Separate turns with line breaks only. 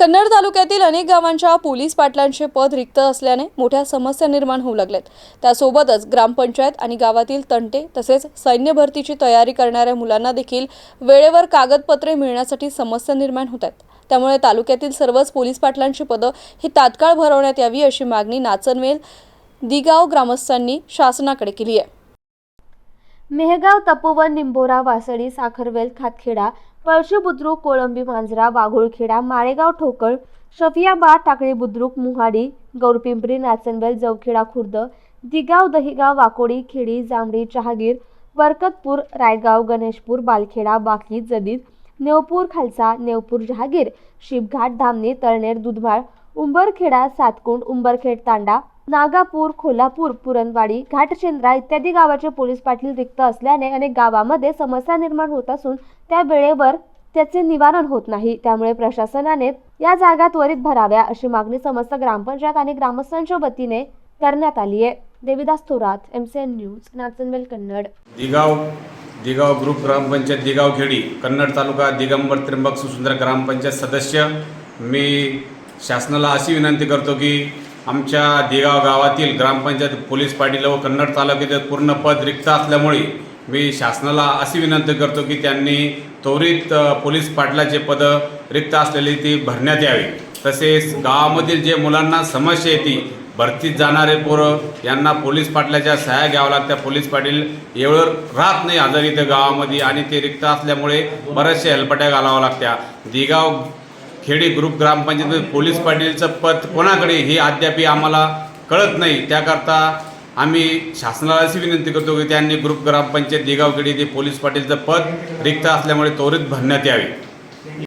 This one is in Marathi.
कन्नड तालुक्यातील अनेक गावांच्या पोलीस पाटलांचे पद रिक्त असल्याने मोठ्या समस्या निर्माण होऊ लागल्यात. त्यासोबतच ग्रामपंचायत आणि गावातील तंटे तसेच सैन्य भरतीची तयारी करणाऱ्या मुलांना देखील वेळेवर कागदपत्रे मिळण्यासाठी समस्या निर्माण होत आहेत. त्यामुळे तालुक्यातील सर्वच पोलीस पाटलांची पदं ही तात्काळ भरवण्यात यावी अशी मागणी नाचनवेल दिगाव ग्रामस्थांनी शासनाकडे केली आहे.
मेहगाव तपोवन निंबोरा वासळी साखरवेल खातखेडा पळशी बुद्रुक कोळंबी मांजरा वाघोळखेडा माळेगाव ठोकळ शफियाबाद टाकळी बुद्रुक मुहाडी गौरपिंपरी नाचनवेल जवखेडा खुर्द दिगाव दहिगाव वाकोडी खेडी जांभळी जहागीर बरकतपूर रायगाव गणेशपूर बालखेडा बाकी जदीद नेवपूर खालसा नेवपूर जहागीर शिपघाट धामणी तळनेर दुधमाळ उंबरखेडा सातकुंड उंबरखेड तांडा नागापूर खोलापूर पुरणवाडी घाटशेंद्रा इत्यादी गावाचे पोलीस पाटील रिक्त असल्याने अनेक गावामध्ये समस्या निर्माण होत असून त्या वेळेवर त्याचे निवारण होत नाही. त्यामुळे प्रशासनाने या जागा त्वरित भराव्या अशी मागणी समस्त ग्रामपंचायत आणि ग्रामस्थांच्या वतीने करण्यात आली आहे. Devidas Thorat M C N news Nachanvel Kannad.
Digaon Digaon group ग्रामपंचायत दिगाव खेडी कन्नड तालुका दिगंबर त्र्यंबक सुसुंदर ग्रामपंचायत सदस्य. मी शासनाला अशी विनंती करतो की आमच्या दिगाव गावातील ग्रामपंचायत पोलीस पाटील व कन्नड तालुक्यातील पूर्ण पद रिक्त असल्यामुळे मी शासनाला अशी विनंती करतो की त्यांनी त्वरित पोलीस पाटलाचे पदं रिक्त असलेली ती भरण्यात यावी. तसेच गावामधील जे मुलांना समस्या येते भरतीत जाणारे पोरं यांना पोलीस पाटलाच्या सहाय्या घ्यावं लागत्या. पोलीस पाटील एवढं राहत नाही हजर इथं गावामध्ये आणि ते रिक्त असल्यामुळे बऱ्याचशा हेलपट्या घालाव्या लागत्या. दिगाव खेडी ग्रुप ग्रामपंचायत पोलीस पाटीलचं पद कोणाकडे हे अद्याप आम्हाला कळत नाही. त्याकरता आम्ही शासनाला अशी विनंती करतो की त्यांनी ग्रुप ग्रामपंचायत देगावखेडी ते पोलीस पाटीलचं पद रिक्त असल्यामुळे त्वरित भरण्यात यावे.